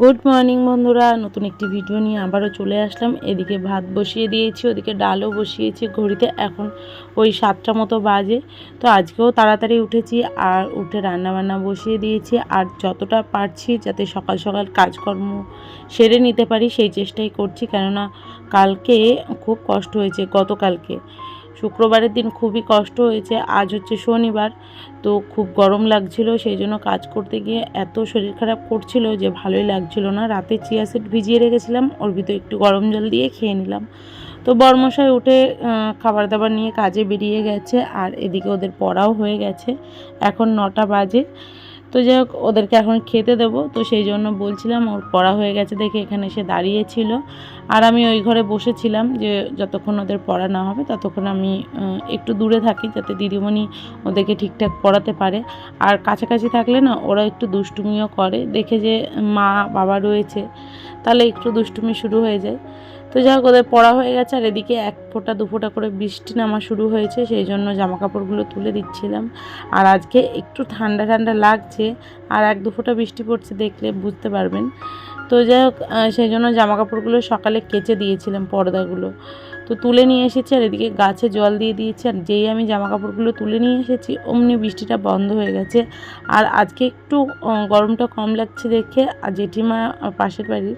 Good morning বন্ধুরা, নতুন একটি ভিডিও নিয়ে আবারও চলে আসলাম। এদিকে ভাত বসিয়ে দিয়েছি, ওদিকে ডালও বসিয়েছি ঘড়িতে, এখন ওই সাতটা মতো বাজে। তো আজকেও তাড়াতাড়ি উঠেছি আর উঠে রান্না বান্না বসিয়ে দিয়েছি। আর যতটা পারছি যাতে সকাল সকাল কাজকর্ম সেরে নিতে পারি, সেই চেষ্টাই করছি। কেননা কালকে খুব কষ্ট হয়েছে, গতকালকে। শুক্রবারের দিন খুবই কষ্ট হয়েছে, আজ হচ্ছে শনিবার, তো খুব গরম লাগছিল, সেই জন্য কাজ করতে গিয়ে এত শরীর খারাপ করছিল যে ভালোই লাগছিল না। রাতে চিয়া সিড ভিজিয়ে রেখেছিলাম, ওর ভিতরে একটু গরম জল দিয়ে খেয়ে নিলাম। তো বর্মশাই উঠে খাবার দাবার নিয়ে কাজে বেরিয়ে গেছে, আর এদিকে ওদের পড়াও হয়ে গেছে। এখন নটা বাজে তো যাই হোক, ওদেরকে এখন খেতে দেবো। তো সেই জন্য বলছিলাম, ওর পড়া হয়ে গেছে দেখে এখানে এসে দাঁড়িয়েছিল। আর আমি ওই ঘরে বসেছিলাম যে যতক্ষণ ওদের পড়া না হবে, ততক্ষণ আমি একটু দূরে থাকি যাতে দিদিমণি ওদেরকে ঠিকঠাক পড়াতে পারে। আর কাছাকাছি থাকলে না, ওরা একটু দুষ্টুমিও করে। দেখে যে মা বাবা রয়েছে, তাহলে একটু দুষ্টুমি শুরু হয়ে যায়। তো যাই হোক, ওদের পড়া হয়ে গেছে, আর এদিকে এক ফোঁটা, দু ফোঁটা করে বৃষ্টি নামা শুরু হয়েছে, সেই জন্য জামা কাপড়গুলো তুলে দিচ্ছিলাম। আর আজকে একটু ঠান্ডা ঠান্ডা লাগছে, আর এক দু ফোঁটা বৃষ্টি পড়ছে দেখলে বুঝতে পারবেন। তো যাই হোক সেই জন্য জামা কাপড়গুলো সকালে কেচে দিয়েছিলাম পর্দাগুলো। তো তুলে নিয়ে এসেছি আর এদিকে গাছে জল দিয়ে দিয়েছি আর যেই আমি জামা কাপড়গুলো তুলে নিয়ে এসেছি, অমনি বৃষ্টিটা বন্ধ হয়ে গেছে। আর আজকে একটু গরমটা কম লাগছে দেখে, আর জেঠিমা পাশের বাড়ির,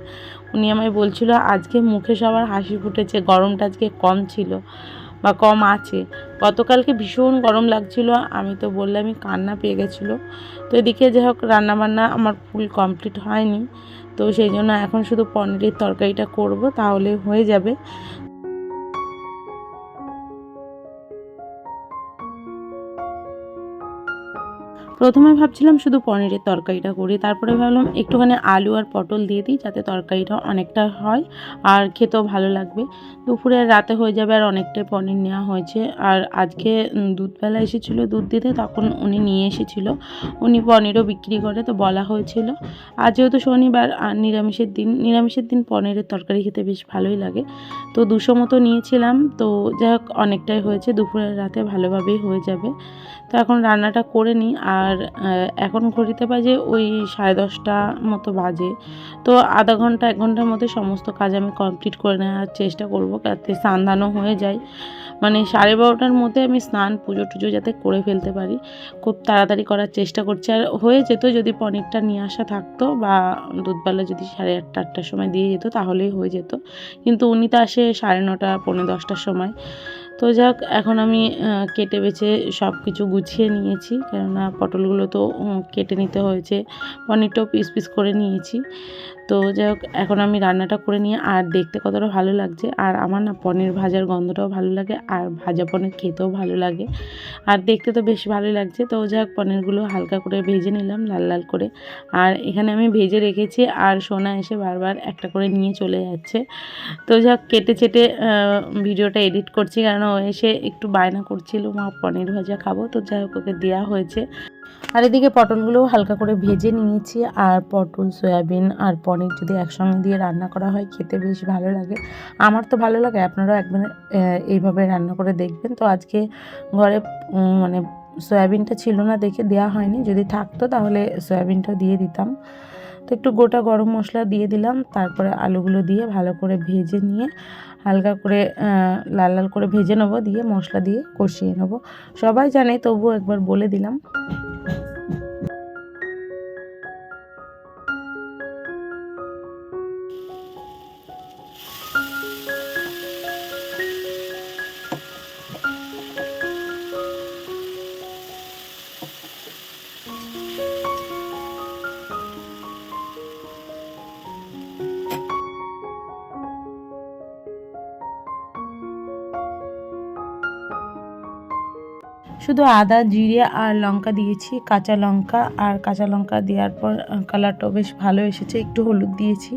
উনি আমায় বলছিল আজকে মুখে সবার হাসি ফুটেছে, গরমটা আজকে কম ছিল বা কম আছে। গতকালকে ভীষণ গরম লাগছিল, আমি তো বললামই কান্না পেয়ে গেছিল। তো এদিকে যাই হোক, রান্নাবান্না আমার ফুল কমপ্লিট হয়নি। তো সেই জন্য এখন শুধু পনিরের তরকারিটা করব, তাহলে হয়ে যাবে। প্রথমে ভাবছিলাম শুধু পনিরের তরকারিটা করি, তারপরে ভাবলাম একটুখানি আলু আর পটল দিয়ে দিই যাতে তরকারিটা অনেকটা হয় আর খেতেও ভালো লাগবে। দুপুরে রাতে হয়ে যাবে আর অনেকটাই পনির নেওয়া হয়েছে আর আজকে দুধবেলা এসেছিল দুধ দিতে, তখন উনি নিয়ে এসেছিল। উনি পনিরও বিক্রি করে তো বলা হয়েছিল। আর যেহেতু শনিবার, আর নিরামিষের দিন নিরামিষের দিন পনিরের তরকারি খেতে বেশ ভালোই লাগে। তো দুশো মতো নিয়েছিলাম, তো যাই হোক অনেকটাই হয়েছে দুপুরের রাতে ভালোভাবেই হয়ে যাবে। তো এখন রান্নাটা করে নিই আর এখন ঘড়িতে বাজে ওই সাড়ে দশটা মতো বাজে। তো আধা ঘণ্টা, এক ঘণ্টার মধ্যে সমস্ত কাজ আমি কমপ্লিট করে নেওয়ার চেষ্টা করব যাতে স্নানধানও হয়ে যায়। মানে সাড়ে বারোটার মধ্যে আমি স্নান, পুজো টুজো যাতে করে ফেলতে পারি। খুব তাড়াতাড়ি করার চেষ্টা করছি। আর হয়ে যেত যদি পনিরটা নিয়ে আসা থাকতো বা দুধবেলা যদি সাড়ে আটটা, আটটার সময় দিয়ে যেত তাহলেই হয়ে যেত। কিন্তু উনি তো আসে সাড়ে নটা, পৌনে দশটার সময়। তো যাক, এখন আমি কেটে বেছে সব কিছু গুছিয়ে নিয়েছি। কেননা পটলগুলো তো কেটে নিতে হয়েছে। পনিরটাও পিস পিস করে নিয়েছি। তো যাই হোক, এখন আমি রান্নাটা করে নিয়ে আর দেখতে কতটা ভালো লাগছে। আর আমার না পনির ভাজার গন্ধটাও ভালো লাগে আর ভাজা পনির খেতেও ভালো লাগে। আর দেখতে তো বেশ ভালোই লাগছে। তো যাই হোক, পনিরগুলো হালকা করে ভেজে নিলাম লাল লাল করে। আর এখানে আমি ভেজে রেখেছি আর সোনা এসে বারবার একটা করে নিয়ে চলে যাচ্ছে। তো যাক কেটে চেটে ভিডিওটা এডিট করছি। কারণ ও এসে একটু বায়না করছিল, মা, পনির ভাজা খাব? তো যাই হোক, ওকে দেওয়া হয়েছে। আর এদিকে পটলগুলোও হালকা করে ভেজে নিয়েছি, আর পটল, সয়াবিন আর পনির যদি একসঙ্গে দিয়ে রান্না করা হয়, খেতে বেশ ভালো লাগে। আমার তো ভালো লাগে, আপনারাও একবার এইভাবে রান্না করে দেখবেন। তো আজকে ঘরে মানে সয়াবিনটা ছিল না দেখে দেওয়া হয়নি। যদি থাকতো তাহলে সয়াবিনটা দিয়ে দিতাম। তো একটু গোটা গরম মশলা দিয়ে দিলাম, তারপরে আলুগুলো দিয়ে ভালো করে ভেজে নিয়ে হালকা করে লাল লাল করে ভেজে নেব, দিয়ে মশলা দিয়ে কষিয়ে নেব। সবাই জানে, তবুও একবার বলে দিলাম। শুধু আদা, জিরে আর লঙ্কা দিয়েছি। কাঁচা লঙ্কা আর কাঁচা লঙ্কা দেওয়ার পর কালারটাও বেশ ভালো এসেছে। একটু হলুদ দিয়েছি।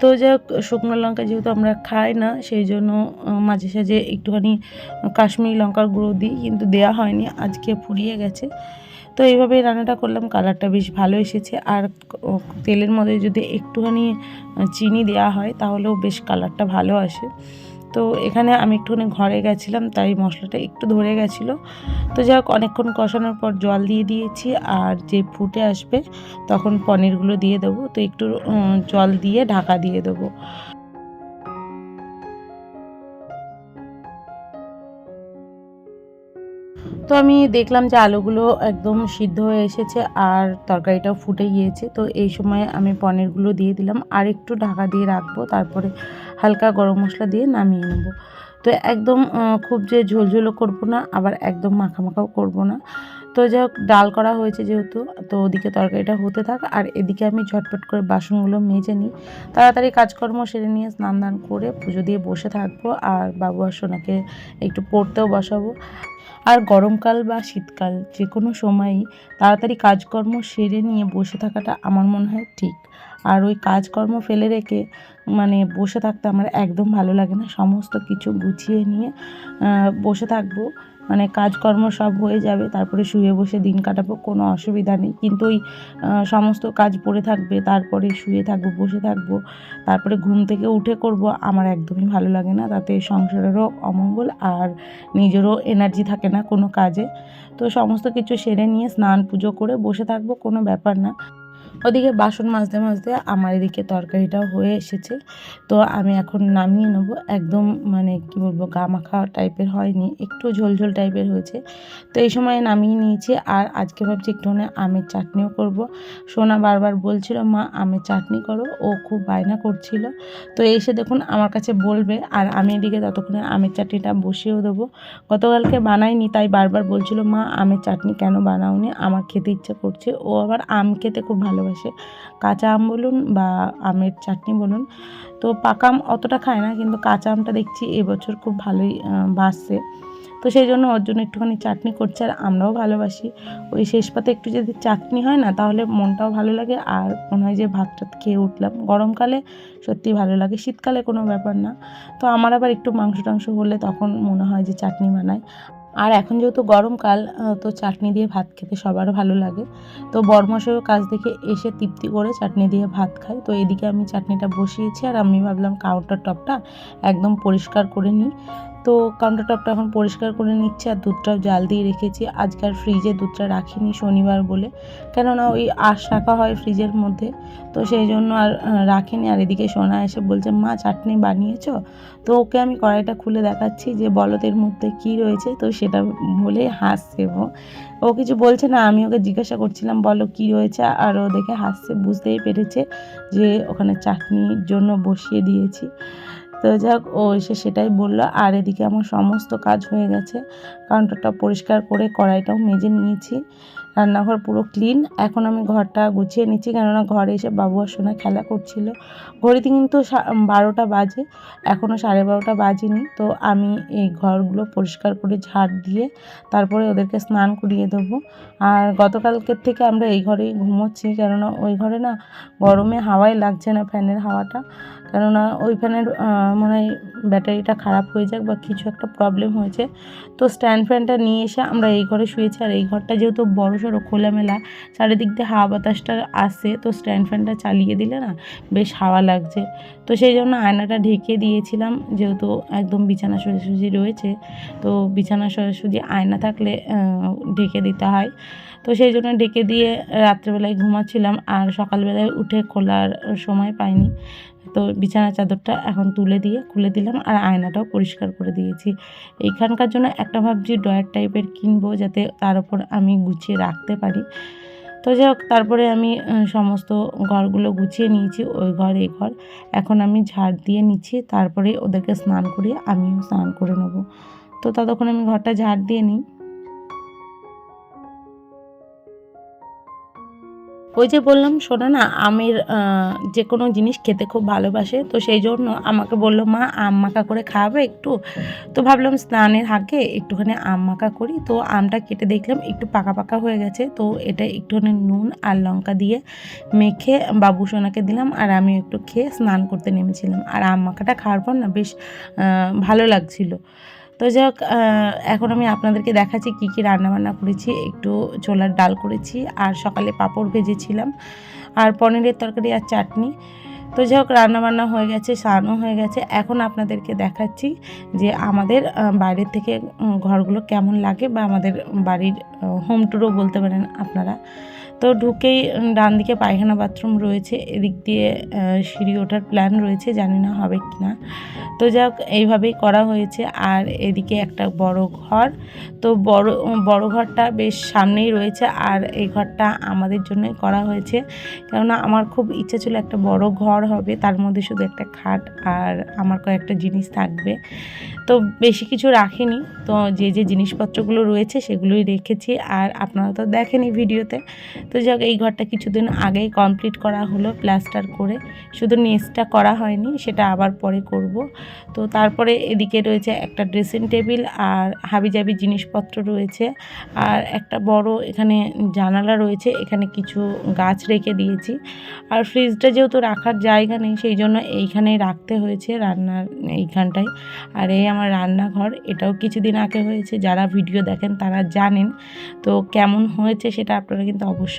তো হোক শুকনো লঙ্কা যেহেতু আমরা খাই না, সেই জন্য মাঝে সাঝে একটুখানি কাশ্মীরি লঙ্কার গুঁড়ো দিই, কিন্তু দেওয়া হয়নি, আজকে ফুরিয়ে গেছে। তো এইভাবে রান্নাটা করলাম কালারটা বেশ ভালো এসেছে। আর তেলের মধ্যে যদি একটুখানি চিনি দেওয়া হয়, তাহলেও বেশ কালারটা ভালো আসে। তো এখানে আমি একটুখানি ঘরে গেছিলাম, তাই মশলাটা একটু ধরে গেছিল। তো যাই হোক, অনেকক্ষণ কষানোর পর জল দিয়ে দিয়েছি, আর যে ফুটে আসবে তখন পনিরগুলো দিয়ে দেবো। তো একটু জল দিয়ে ঢাকা দিয়ে দেবো। তো আমি দেখলাম যে আলুগুলো একদম সিদ্ধ হয়ে এসেছে আর তরকারিটাও ফুটে গিয়েছে। তো এই সময় আমি পনিরগুলো দিয়ে দিলাম আর একটু ঢাকা দিয়ে রাখব, তারপরে হালকা গরম মশলা দিয়ে নামিয়ে নেব। তো একদম খুব যে ঝোলঝোলও করব না, আবার একদম মাখা মাখাও করব না। তো যাই হোক, ডাল করা হয়েছে যেহেতু, তো ওদিকে তরকারিটা হতে থাক। আর এদিকে আমি ঝটপট করে বাসনগুলো মেজে নিই। তাড়াতাড়ি কাজকর্ম সেরে নিয়ে স্নান দান করে পুজো দিয়ে বসে থাকব। আর বাবু আর সোনাকে একটু পড়তেও বসাবো। আর গরমকাল বা শীতকাল যে কোনো সময়ই তাড়াতাড়ি কাজকর্ম সেরে নিয়ে বসে থাকাটা আমার মনে হয় ঠিক। আর ওই কাজকর্ম ফেলে রেখে মানে বসে থাকতে আমার একদম ভালো লাগে না। সমস্ত কিছু গুছিয়ে নিয়ে বসে থাকব। মানে কাজকর্ম সব হয়ে যাবে, তারপরে শুয়ে বসে দিন কাটাবো, কোনো অসুবিধা নেই। কিন্তু ওই সমস্ত কাজ পড়ে থাকবে, তারপরে শুয়ে থাকব, বসে থাকব, তারপরে ঘুম থেকে উঠে করব, আমার একদমই ভালো লাগে না। তাতে সংসারেরও অমঙ্গল আর নিজেরও এনার্জি থাকে না কোনো কাজে। তো সমস্ত কিছু সেরে নিয়ে স্নান পুজো করে বসে থাকব, কোনো ব্যাপার না। ওদিকে বাসন মাজতে মাজতে আমার এদিকে তরকারিটাও হয়ে এসেছে। তো আমি এখন নামিয়ে নেব। একদম মানে কি বলব, গা মাখা টাইপের হয়নি, একটু ঝোলঝোল টাইপের হয়েছে। তো এই সময় নামিয়ে নিয়েছি আর আজকে ভাবছি একটুখানি আমের চাটনিও করব। সোনা বারবার বলছিল, মা, আমের চাটনি করো। ও খুব বায়না করছিল। তো এসে দেখুন আমার কাছে বলবে আর আমি এদিকে ততক্ষণে আমের চাটনিটা বসিয়েও দেবো। গতকালকে বানাইনি, তাই বারবার বলছিল, মা, আমের চাটনি কেন বানাওনি? আমার খেতে ইচ্ছে করছে। ও আবার আম খেতে খুব ভালোবাসে। কাঁচা আম বলুন বা আমের চাটনি বলুন, তো পাকা আম অতটা খায় না, কিন্তু কাঁচা আমটা দেখছি এবছর খুব ভালোই বাড়ছে। তো সেই জন্য ওর জন্য একটুখানি চাটনি করছে আর আমরাও ভালোবাসি। ওই শেষ পাতে একটু যদি চাটনি হয় না, তাহলে মনটাও ভালো লাগে আর মনে হয় যে ভাত টাত খেয়ে উঠলাম। গরমকালে সত্যি ভালো লাগে, শীতকালে কোনো ব্যাপার না। তো আমার আবার একটু মাংস টাংস হলে তখন মনে হয় যে চাটনি বানাই আর এখন যেহেতু গরমকাল তো চাটনি দিয়ে ভাত খেতে সবার ভালো লাগে। তো বরমশাইও কাজ দেখে এসে তৃপ্তি করে চাটনি দিয়ে ভাত খায়। তো এদিকে আমি চাটনিটা বসিয়েছি আর আমি ভাবলাম কাউন্টার টপটা একদম পরিষ্কার করে নিই। তো কাউন্টার টপটা এখন পরিষ্কার করে নিচ্ছি আর দুধটাও জাল দিয়ে রেখেছি। আজকাল ফ্রিজে দুধটা রাখিনি শনিবার বলে। কেননা ওই আশ রাখা হয় ফ্রিজের মধ্যে। তো সেই জন্য আর রাখিনি। আর এদিকে সোনা এসে বলছে, মা, চাটনি বানিয়েছ? তো ওকে আমি কড়াইটা খুলে দেখাচ্ছি যে বলতের মধ্যে কি রয়েছে? তো সেটা বলে হাসছে ও। ও কিছু বলছে না, আমি ওকে জিজ্ঞাসা করছিলাম, বলো কি রয়েছে? আর ও দেখে হাসছে, বুঝতেই পেরেছে যে, ওখানে চাটনির জন্য বসিয়ে দিয়েছি। তো যাক, ও এসে সেটাই বলল। আর এদিকে আমার সমস্ত কাজ হয়ে গেছে। কাউন্টারটা পরিষ্কার করে কড়াইটাও মেজে নিয়েছি। রান্নাঘর পুরো ক্লিন। এখন আমি ঘরটা গুছিয়ে নিচ্ছি কেননা ঘরে এসে বাবু আর সোনা খেলা করছিল। ঘড়িতে কিন্তু বারোটা বাজে। এখনও সাড়ে বারোটা বাজেনি। তো আমি এই ঘরগুলো পরিষ্কার করে ঝাড় দিয়ে তারপরে ওদেরকে স্নান করিয়ে দেবো। আর গতকালকের থেকে আমরা এই ঘরেই ঘুমোচ্ছি কেননা ওই ঘরে না গরমে হাওয়াই লাগছে না ফ্যানের হাওয়াটা। কেননা ওই ফ্যানের মনে ব্যাটারিটা খারাপ হয়ে যাক বা কিছু একটা প্রবলেম হয়েছে, তো স্ট্যান্ড ফ্যানটা নিয়ে এসে আমরা এই ঘরে শুয়েছি। আর এই ঘরটা যেহেতু বড় সড়ো খোলামেলা, চারিদিক দিয়ে হাওয়া বাতাসটা আসে, তো স্ট্যান্ড ফ্যানটা চালিয়ে দিলে না বেশ হাওয়া লাগছে। তো সেই জন্য আয়নাটা ঢেকে দিয়েছিলাম, যেহেতু একদম বিছানা সোজাসুজি রয়েছে, তো বিছানা সোজাসুজি আয়না থাকলে ঢেকে দিতে হয়। তো সেই জন্য ডেকে দিয়ে রাত্রেবেলায় ঘুমাচ্ছিলাম, আর সকালবেলায় উঠে খোলার সময় পাইনি। তো বিছানার চাদরটা এখন তুলে দিয়ে, খুলে দিলাম আর আয়নাটাও পরিষ্কার করে দিয়েছি। এইখানকার জন্য একটা ভাবছি ড্রয়ার টাইপের কিনবো যাতে তার উপর আমি গুছিয়ে রাখতে পারি। তো যাই হোক, তারপরে আমি সমস্ত ঘরগুলো গুছিয়ে নিয়েছি, ওই ঘর এই ঘর। এখন আমি ঝাড় দিয়ে নিচ্ছি, তারপরে ওদেরকে স্নান করিয়ে আমিও স্নান করে নেব। তো ততক্ষণ আমি ঘরটা ঝাড় দিয়ে নিই। ওই যে বললাম শোনো না, আমের যে কোনো জিনিস খেতে খুব ভালোবাসে, তো সেই জন্য আমাকে বলল, মা, আম মাখা করে খাওয়াবে একটু? তো ভাবলাম স্নানের আগে একটুখানি আম মাখা করি, তো আমটা কেটে দেখলাম একটু পাকা পাকা হয়ে গেছে, তো এটা একটুখানি নুন আর লঙ্কা দিয়ে মেখে বাবু সোনাকে দিলাম, আর আমি একটু খেয়ে স্নান করতে নেমেছিলাম। আর আম মাখাটা খাওয়ার পর না বেশ ভালো লাগছিল। তো যাই হোক এখন আমি আপনাদেরকে দেখাচ্ছি কী কী রান্নাবান্না করেছি। একটু ছোলার ডাল করেছি আর সকালে পাঁপড় ভেজেছিলাম আর পনিরের তরকারি আর চাটনি। তো যাই হোক রান্নাবান্না হয়ে গেছে, স্নানও হয়ে গেছে। এখন আপনাদেরকে দেখাচ্ছি যে আমাদের বাইরের থেকে ঘরগুলো কেমন লাগে বা আমাদের বাড়ির হোম ট্যুরও বলতে পারেন আপনারা। তো ঢুকেই ডান দিকে পায়খানা বাথরুম রয়েছে, এদিক দিয়ে সিঁড়ি ওঠার প্ল্যান রয়েছে, জানি না হবে কি না তো যাক এইভাবেই করা হয়েছে, আর এদিকে একটা বড় ঘর। তো বড় বড় ঘরটা বেশ সামনেই রয়েছে, আর এই ঘরটা আমাদের জন্যই করা হয়েছে। কেননা আমার খুব ইচ্ছা ছিল একটা বড় ঘর হবে, তার মধ্যে শুধু একটা খাট আর আমার কয়েকটা জিনিস থাকবে। তো বেশি কিছু রাখিনি, তো যে যে জিনিসপত্রগুলো রয়েছে সেগুলোই রেখেছি, আর আপনারা তো দেখেনি ভিডিওতে। তো যাক, এই ঘরটা কিছুদিন আগেই কমপ্লিট করা হলো প্লাস্টার করে। শুধু নেসটা করা হয়নি, সেটা আবার পরে করব। তো তারপরে এদিকে রয়েছে একটা ড্রেসিং টেবিল আর হাবিজাবি জিনিসপত্র রয়েছে। আর একটা বড় এখানে জানালা রয়েছে, এখানে কিছু গাছ রেখে দিয়েছি। আর ফ্রিজটা যেহেতু রাখার জায়গা নেই, সেই জন্য এইখানেই রাখতে হয়েছে রান্নার এইখানটায়। আর এই আমার রান্নাঘর, এটাও কিছুদিন আগে হয়েছে, যারা ভিডিও দেখেন তারা জানেন। তো কেমন হয়েছে সেটা আপনারা কিন্তু অবশ্যই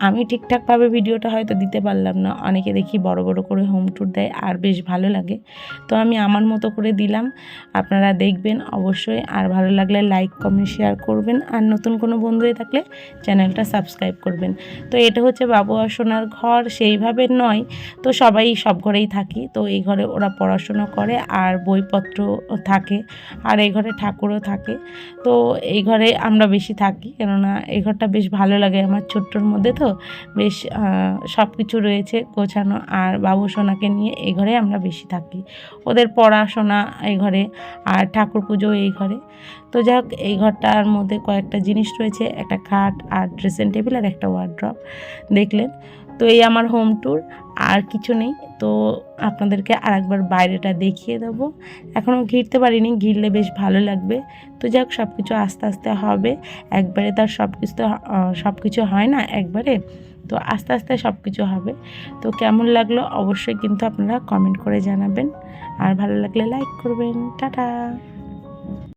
আমি ঠিকঠাকভাবে ভিডিওটা হয়তো দিতে পারলাম না। অনেকে দেখি বড় বড় করে হোম ট্যুর দেয় আর বেশ ভালো লাগে। তো আমি আমার মতো করে দিলাম। আপনারা দেখবেন অবশ্যই। আর ভালো লাগলে লাইক কমেন্ট শেয়ার করবেন। আর নতুন কোনো বন্ধু হয়ে থাকলে চ্যানেলটা সাবস্ক্রাইব করবেন। তো এটা হচ্ছে বাবু আর সোনার ঘর। সেইভাবে নয়। তো সবাই সব ঘরেই থাকি। তো এই ঘরে ওরা পড়াশুনো করে আর বইপত্র থাকে। আর এই ঘরে ঠাকুরও থাকে। তো এই ঘরে আমরা বেশি থাকি। কেননা এই ঘরটা বেশ ভালো লাগে আমার ছোট্টর মধ্যে তো। বেশ সব কিছু রয়েছে গোছানো। আর বাবু সোনাকে নিয়ে এই ঘরে আমরা বেশি থাকি। ওদের পড়াশোনা এই ঘরে, আর ঠাকুর পুজো এই ঘরে। তো যাই হোক এই ঘরটার মধ্যে কয়েকটা জিনিস রয়েছে, একটা খাট, আর ড্রেসিং টেবিল আর একটা ওয়ার্ড্রপ দেখলেন? তো এই আমার হোম ট্যুর আর কিছু নেই। তো আপনাদেরকে আর একবার বাইরেটা দেখিয়ে দেবো। এখনও ঘিরতে পারিনি, ঘিরলে বেশ ভালো লাগবে। তো যাক সব কিছু আস্তে আস্তে হবে। একবারে তার সব কিছু তো সব কিছু হয় না একবারে। তো আস্তে আস্তে সব কিছু হবে। তো কেমন লাগল অবশ্যই কিন্তু আপনারা কমেন্ট করে জানাবেন। আর ভালো লাগলে লাইক করবেন। টাটা।